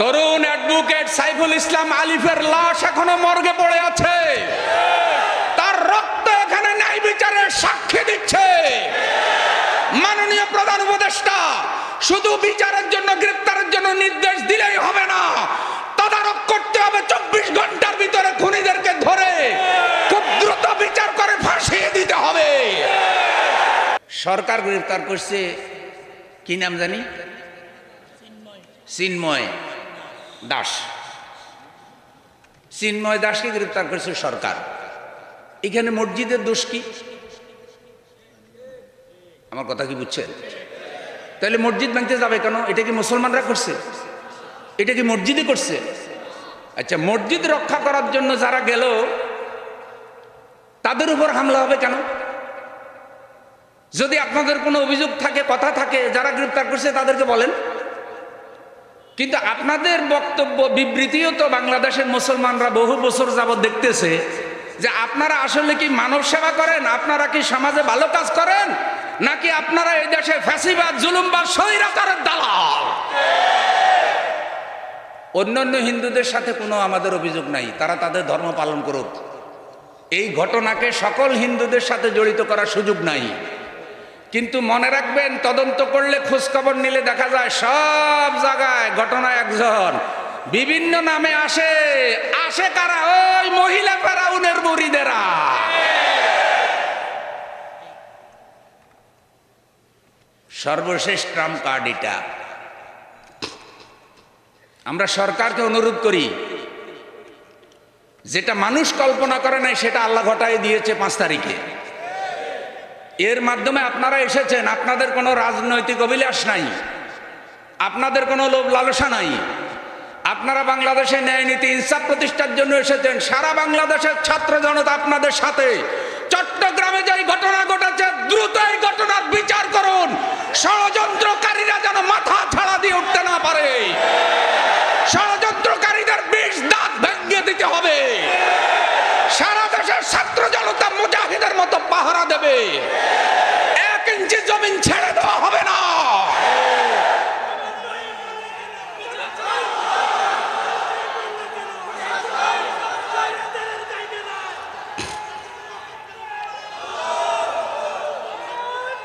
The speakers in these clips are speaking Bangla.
তরুণ অ্যাডভোকেট সাইফুল ইসলাম আলিফের লাশ এখনও মর্গে পড়ে আছে। তার রক্ত এখানে ন্যায় বিচারের সাক্ষী দিচ্ছে। মাননীয় প্রধান উপদেষ্টা, শুধু বিচারের জন্য, গ্রেপ্তারের জন্য নির্দেশ দিলেই হবে না। তদারক করতে হবে চব্বিশ ঘণ্টার ভিতরে খুনিদেরকে ধরে। খুব দ্রুত বিচার করে ফাঁসিয়ে দিতে হবে। সরকার গ্রেপ্তার করছে, কি নাম জানি? চিন্ময়। দাস। চিন্ময় দাসকে গ্রেপ্তার করেছে সরকার। এখানে মসজিদের দোষ কি? আমার কথা কি বুঝছেন? তাহলে মসজিদ ভাঙতে যাবে কেন? এটা কি মুসলমানরা করছে? এটা কি মসজিদে করছে? আচ্ছা মসজিদ রক্ষা করার জন্য যারা গেল, তাদের উপর হামলা হবে কেন? যদি আপনাদের কোনো অভিযোগ থাকে, কথা থাকে, যারা গ্রেপ্তার করছে তাদেরকে বলেন। কিন্তু আপনাদের বক্তব্য, বিবৃতিও তো বাংলাদেশের মুসলমানরা বহু বছর যাবৎ দেখতেছে যে আপনারা আসলে কি মানব সেবা করেন? আপনারা কি সমাজে ভালো কাজ করেন? নাকি আপনারা এই দেশে ফ্যাসিবাদ, জুলুমবাদ, স্বৈরাচারের দালাল? অন্যান্য হিন্দুদের সাথে কোনো আমাদের অভিযোগ নাই। তারা তাদের ধর্ম পালন করুক। এই ঘটনাকে সকল হিন্দুদের সাথে জড়িত করার সুযোগ নাই। কিন্তু মনে রাখবেন, তদন্ত করলে খোঁজখবর নিলে দেখা যায় সব জায়গায় ঘটনা একজন। বিভিন্ন নামে আসে আসে কারা? ওই মহিলা ফেরাউনের মুড়িদেরা। সর্বশেষ ট্রাম্প কার্ড এটা। আমরা সরকারকে অনুরোধ করি, যেটা মানুষ কল্পনা করে নাই, সেটা আল্লাহ ঘটায় দিয়েছে পাঁচ তারিখে। এর মাধ্যমে আপনারা এসেছেন, আপনাদের কোনো রাজনৈতিক অভিলাষ নাই, আপনাদের কোনো লোভ লালসা নাই। আপনারা বাংলাদেশে ন্যায় নীতি ইনসাফ প্রতিষ্ঠার জন্য এসেছেন, সারা বাংলাদেশের ছাত্র জনতা আপনাদের সাথে। চট্টগ্রামে যে ঘটনা ঘটেছে, দ্রুত এই ঘটনার বিচার করুন। ষড়যন্ত্রকারীরা যেন মাথা ছাড়া দিয়ে উঠতে না পারে। ষড়যন্ত্রকারীদের বিষ দাঁত ভেঙে দিতে হবে। সারা দেশের ছাত্র জনতা মুজাহিদের মতো পাহারা দেবে এক ইঞ্চি জমিন ছেড়ে দেওয়া হবে না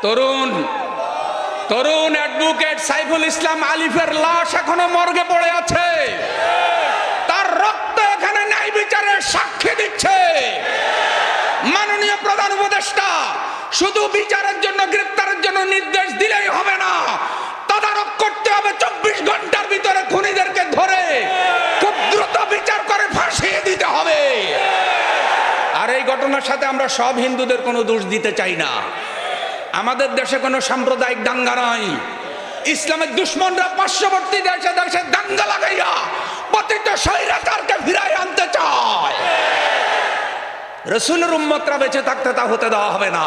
তরুণ তরুণ অ্যাডভোকেট সাইফুল ইসলাম আলিফের লাশ এখনও মর্গে পড়ে আছে। তার রক্ত এখানে ন্যায় বিচারের সাক্ষী দিচ্ছে। মাননীয় প্রধান উপদেষ্টা, শুধু বিচারের জন্য, গ্রেপ্তারের জন্য নির্দেশ দিলেই হবে না। তদারক করতে হবে চব্বিশ ঘণ্টার ভিতরে খুনিদেরকে ধরে। খুব দ্রুত বিচার করে ফাঁসিয়ে দিতে হবে। আর এই ঘটনার সাথে আমরা সব হিন্দুদের কোনো দোষ দিতে চাই না। আমাদের দেশে কোনো সাম্প্রদায়িক দাঙ্গা নাই। ইসলামের দুশ্মনরা পার্শ্ববর্তী দেশে দেশে দাঙ্গা লাগাইয়া পতিত স্বৈরাচারকে ফিরাই আনতে চায়। রসুলের উম্মতরা বেঁচে থাকতে তা হতে দেওয়া হবে না।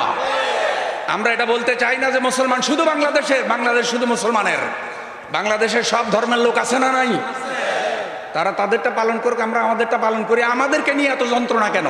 আমরা এটা বলতে চাই না যে মুসলমান শুধু বাংলাদেশের বাংলাদেশ শুধু মুসলমানের। বাংলাদেশের সব ধর্মের লোক আছে না নাই? তারা তাদেরটা পালন করুক, আমরা আমাদেরটা পালন করি। আমাদেরকে নিয়ে এত যন্ত্রণা কেন?